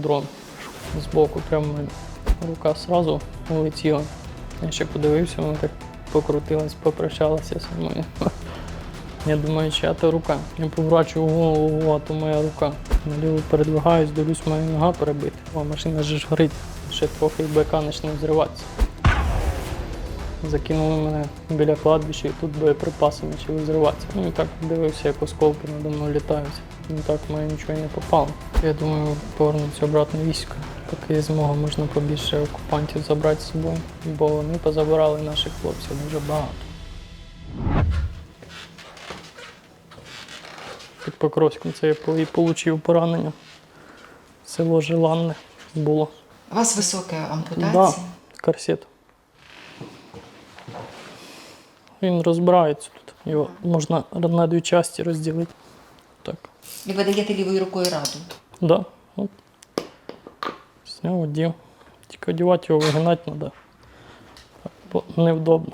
дрон збоку, прямо рука сразу улетіла. Я ще подивився, вона так покрутилась, попрощалася зі мною. Я думаю, чия то рука. Я поворачую голову, а то моя рука. Наліво передвигаюсь, дивлюсь, моя нога перебита. А машина ж горить. Ще трохи і почне взриватися. Закинули мене біля кладбища і тут боєприпаси почали взриватися. Ну і так дивився, як осколки надо мною літають. Ну так мене нічого не попало. Я думаю, повернуться обратно військо. Поки змога, можна побільше окупантів забрати з собою, бо вони позабирали наших хлопців дуже багато. Під Покровськом це я і отримав поранення. Село Желанне було. У вас висока ампутація. Да, корсет. Він розбирається тут. Його можна на дві частини розділити. Так. І ви даєте лівою рукою раду. Да. От. Сняв, одів. Тільки одівати його вигинати треба. Бо невдобно.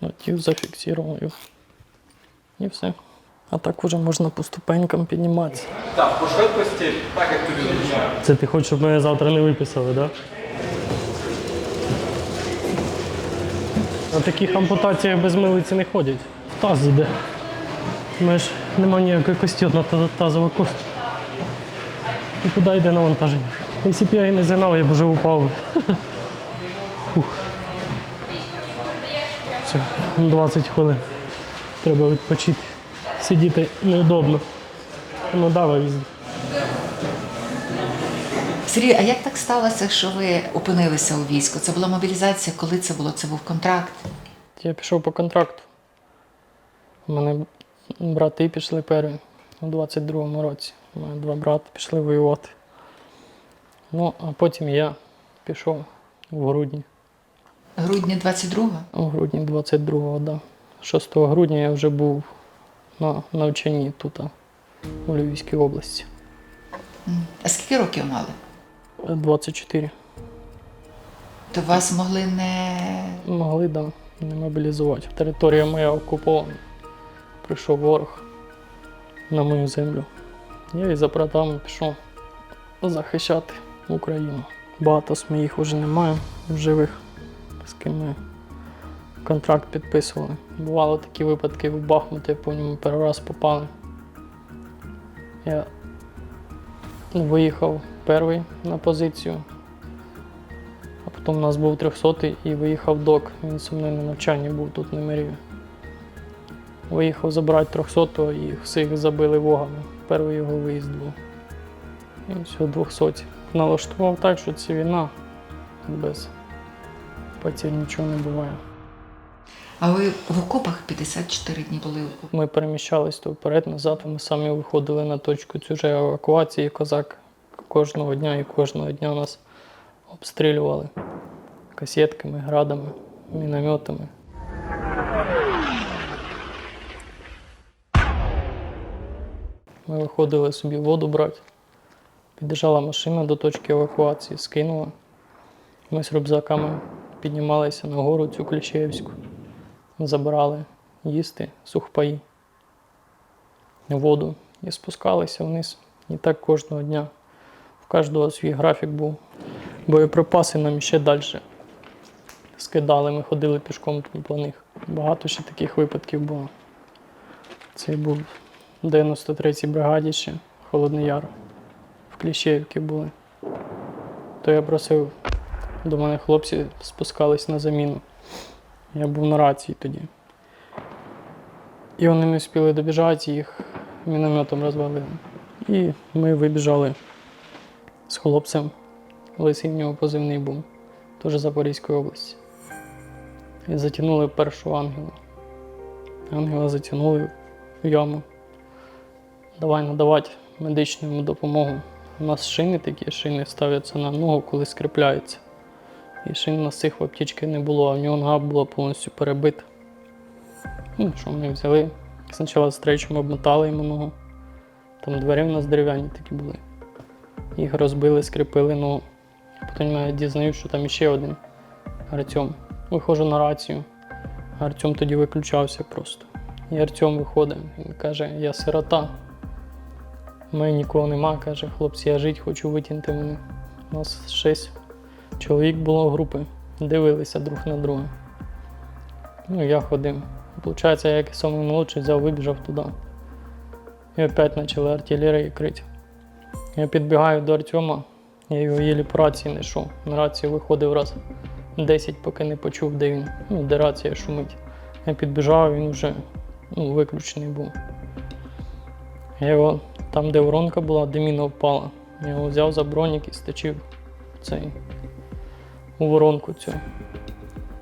Одів, зафіксував. І все. А так вже можна по ступенькам підніматися. Так, по швидкості, так як тобі зручно. Це ти хочеш, щоб мене завтра не виписали, так? Да? Таких ампутаціях без милиці не ходять. В таз іде. Мене ж нема ніякої кості, одна тазова кость. І куди йде навантаження? Якщо б я не згинав, я б вже упав. Все, 20 хвилин. Треба відпочити. Сидіти неудобно. Ну дава візді. Сергій, а як так сталося, що ви опинилися у війську? Це була мобілізація? Коли це було? Це був контракт? Я пішов по контракту. У мене брати пішли перві у 22-му році. У мене два брати пішли воювати. Ну, а потім я пішов в грудні. Грудні 22-го? У грудні 22-го, да. 6 грудня я вже був на навчанні тут, у Львівській області. А скільки років мали? 24. То вас могли не. Могли, да, не мобілізувати. Територія моя окупована. Прийшов ворог на мою землю. Я із за братами пішов захищати Україну. Багато з моїх вже немає в живих, з ким ми контракт підписували. Бували такі випадки в Бахмуті, по ньому перший раз попали. Я виїхав перший на позицію, а потім у нас був 300 і виїхав док. Він зі мною на навчанні був тут на Миріві. Виїхав забрати 300 і всіх забили вогами. Перший його виїзд був. І все 200. Налаштував так, що це війна без потерь нічого не буває. А ви в окопах 54 дні були. Ми переміщались то вперед, назад. Ми самі виходили на точку чужої евакуації. Козак кожного дня і кожного дня нас обстрілювали касетками, градами, мінометами. Ми виходили собі воду брати. Під'їжджала машина до точки евакуації, скинула. Ми з рюкзаками піднімалися на гору цю Кліщеївську забирали їсти сухпаї, воду і спускалися вниз. І так кожного дня. Кожного свій графік був. Боєприпаси нам ще далі скидали, ми ходили пішком по них. Багато ще таких випадків було. Це був в 93-й бригаді ще, Холодний Яр. В Кліщеївці були. То я просив, до мене хлопці спускались на заміну. Я був на рації тоді. І вони не встигли добіжати, їх мінометом розвалили. І ми вибіжали з хлопцем. Лисий в нього позивний був, теж Запорізької області. І затягнули першого ангела. Ангела затягнули в яму. Давай надавати медичну допомогу. У нас шини такі, шини ставляться на ногу, коли скріпляються. І шин на цих в не було, а в нього нога була повністю перебита. Ну, що ми взяли? Спочатку стрейчем обмотали йому ногу. Там двері в нас дерев'яні такі були. Їх розбили, скріпили ногу. Потім я дізнаюсь, що там іще один Артем. Виходжу на рацію. Артем тоді виключався просто. І Артем виходить, він каже, я сирота. У мене нікого нема, каже, хлопці, я жити хочу, витягнути мене. У нас шість чоловік було групи, дивилися друг на друга. Ну, я ходив. Получається, я як самий молодший взяв, вибіжав туди. І опять почали артилерії крити. Я підбігаю до Артема, я його єлі по рації не йшов. На рацію виходив раз 10, поки не почув, де він, ну, де рація шумить. Я підбіжав, він вже ну, виключений був. Я його там, де воронка була, де міна впала. Я його взяв за бронік і сточив цей, у воронку цю.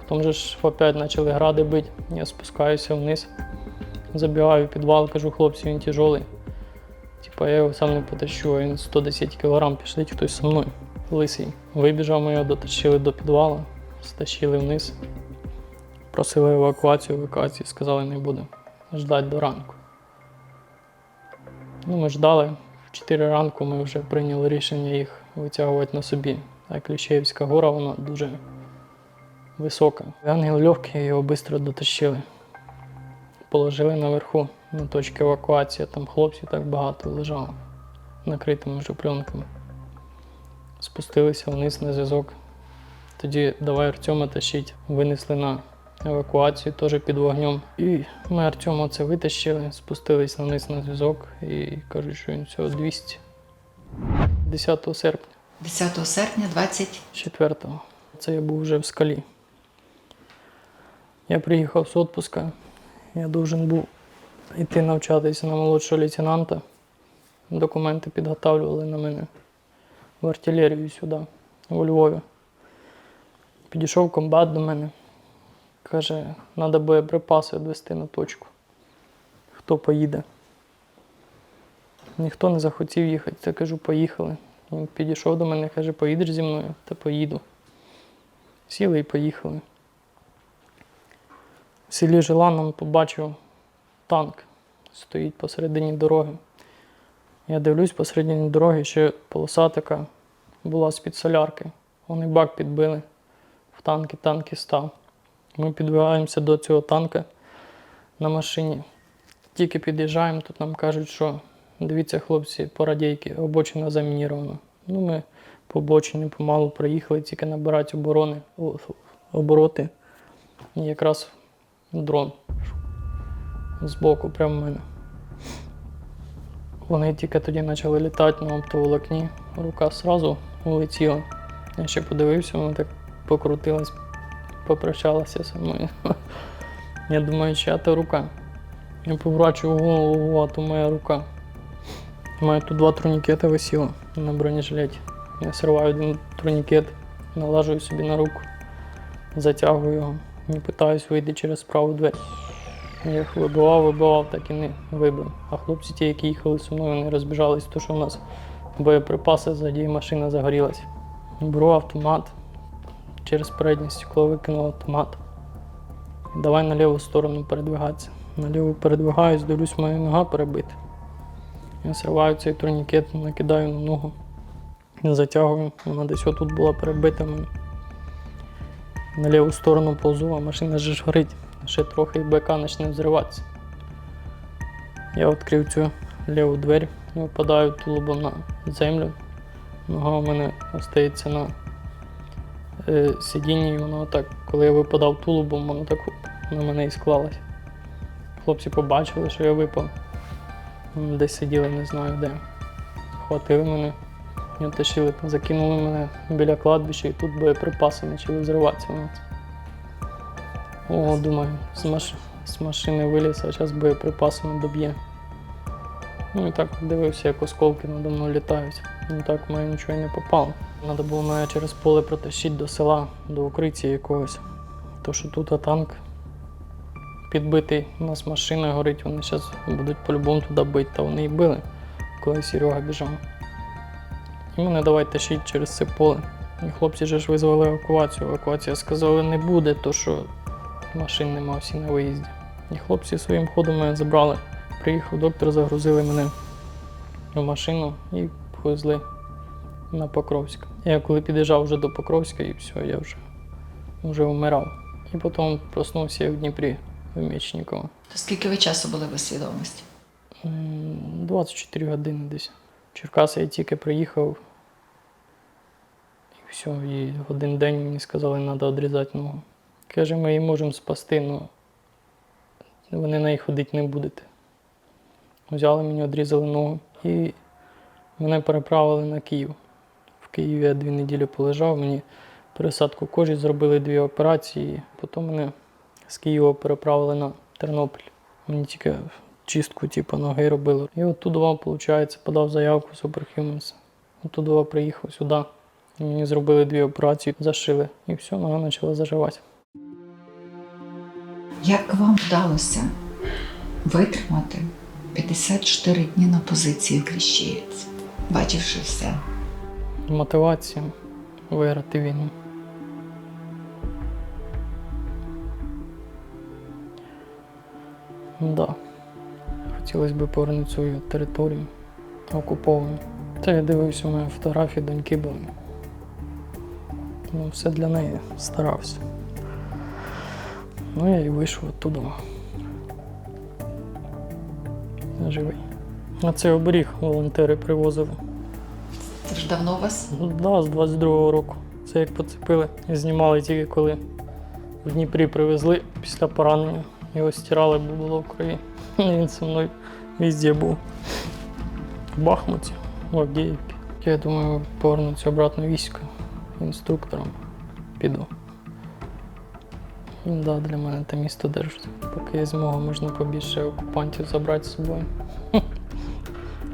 Потім же ж опять почали гради бити. Я спускаюся вниз, забігаю в підвал, кажу, хлопці, він тяжелий. Типа я його сам не потащу, він 110 кг, пішліть хтось зі мною. Лисий. Вибіжав, ми його дотащили до підвала, стащили вниз. Просили евакуацію, евакуації сказали, не буде. Ждать до ранку. Ну, ми ждали. В 4 ранку ми вже прийняли рішення їх витягувати на собі. А Кліщеївська гора, вона дуже висока. Ангел легкий, його швидко дотащили. Положили наверху на точці евакуації, там хлопців так багато лежало, накритими вже пленками. Спустилися вниз на зв'язок. Тоді давай Артема тащить. Винесли на евакуацію теж під вогнем. І ми Артема це витащили, спустились вниз на зв'язок і кажуть, що він всього 200. 10 серпня. 10 серпня 20 4-го. Це я був вже в скалі. Я приїхав з відпуска. Я должен був йти навчатися на молодшого лейтенанта. Документи підготавлювали на мене в артилерію сюди, у Львові. Підійшов комбат до мене. Каже, треба боєприпаси відвести на точку. Хто поїде? Ніхто не захотів їхати. Я кажу, поїхали. Він підійшов до мене, каже, поїдеш зі мною, та поїду. Сіли і поїхали. В селі Желаном побачив танк, стоїть посередині дороги. Я дивлюсь, посередині дороги ще полоса така була з-під солярки. Вони бак підбили в танки, танки став. Ми підбігаємося до цього танка на машині. Тільки під'їжджаємо, тут нам кажуть, що дивіться, хлопці, по радійки, обочина замінірована. Ну, ми по обочині помалу проїхали, тільки набирати оборони, обороти. І якраз дрон збоку, прямо в мене. Вони тільки тоді почали літати на оптоволокні, рука сразу улетіла. Я ще подивився, вона так покрутилась, попрощалася зі мною. Я думаю, чия то рука. Я поворачую голову, а то моя рука. У мене тут два турнікети висіло на бронежилеті. Я сриваю один турнікет, налажую собі на руку, затягую його і питаюсь вийти через праву двері. Я їх вибивав, вибивав, так і не вибив. А хлопці ті, які їхали зі мною, вони розбіжались, тому що в нас боєприпаси ззаді і машина загорілась. Беру автомат, через переднє стекло викинув автомат. Давай на ліву сторону передвигатися. На ліву передвигаюсь, дивлюсь, моя нога перебита. Я сриваю цей турнікет, накидаю на ногу, затягую, вона десь отут була перебита. мене. На ліву сторону повзу, а машина ж горить. Ще трохи і БК почне взриватися. Я відкрив цю ліву двері, випадаю тулубом на землю. Нога у мене остається на е, сидінні, і воно так, коли я випадав тулубом, воно так на мене і склалось. Хлопці побачили, що я випав. М, Десь сиділи, не знаю де. Хватили мене, і оттащили, закинули мене біля кладбища, і тут боєприпаси почали взриватися у нас. О, думаю, з, маш... з машини виліз, а зараз боєприпасами доб'є. Ну і так дивився, як осколки надо мною літають. Ну так в мене нічого й не попало. Треба було мене через поле протащити до села, до укриття якогось. То що тут танк підбитий, у нас машина горить, вони зараз будуть по-любому туди бити, та вони і били, коли Серега біжав. І мене давай тащить через це поле. І хлопці же ж визвали евакуацію. Евакуація сказали, не буде, то що машин нема всі на виїзді. І хлопці своїм ходом мене забрали. Приїхав доктор, загрузили мене в машину і повезли на Покровськ. Я коли під'їжджав вже до Покровська і все, я вже, вже вмирав. І потім проснувся я в Дніпрі в Мічніково. То скільки ви часу були без свідомості? 24 години десь. Черкаси я тільки приїхав. І все, і в один день мені сказали, що треба відрізати ногу. Каже, ми її можемо спасти, але ви на неї ходити не будете. Взяли мені, відрізали ногу і мене переправили на Київ. В Києві я дві неділі полежав, мені пересадку кожі зробили дві операції, потім мене з Києва переправили на Тернопіль. Мені тільки чистку типу, ноги робили. І оттуда, виходить, подав заявку в Superhumans. Оттуда приїхав сюди. І Мені зробили дві операції, зашили. І все, нога почала заживати. Як вам вдалося витримати 54 дні на позиції в Кліщієць, бачивши все? Мотивація виграти війну. Да. Хотілося б повернути свою територію окуповану. Та я дивився у мене фотографії доньки були. Ну, все для неї старався. Ну, я і вийшов оттуда. Живий. На цей оберіг волонтери привозили. Це ж давно у вас? Ну, Да, з 22-го року. Це як поцепили. Знімали тільки коли в Дніпрі привезли після поранення. Його стирали, бо було в крові. Він зі мною везде був. В Бахмуті, в Авдіївці. Я думаю, повернуться обратно військо інструктором. Піду. І Да, для мене те місто держить. Поки є змога, можна побільше окупантів забрати з собою.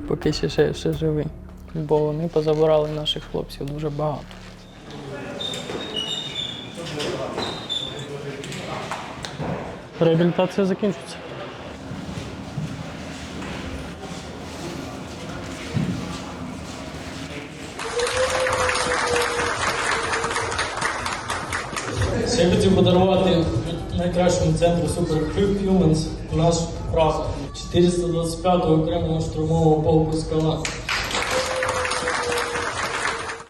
Поки ще, ще, ще живий. Бо вони позабирали наших хлопців дуже багато. Реабілітація закінчиться. Найкращому центру Superhumans наш прав 425-го окремого штурмового полку «Скала».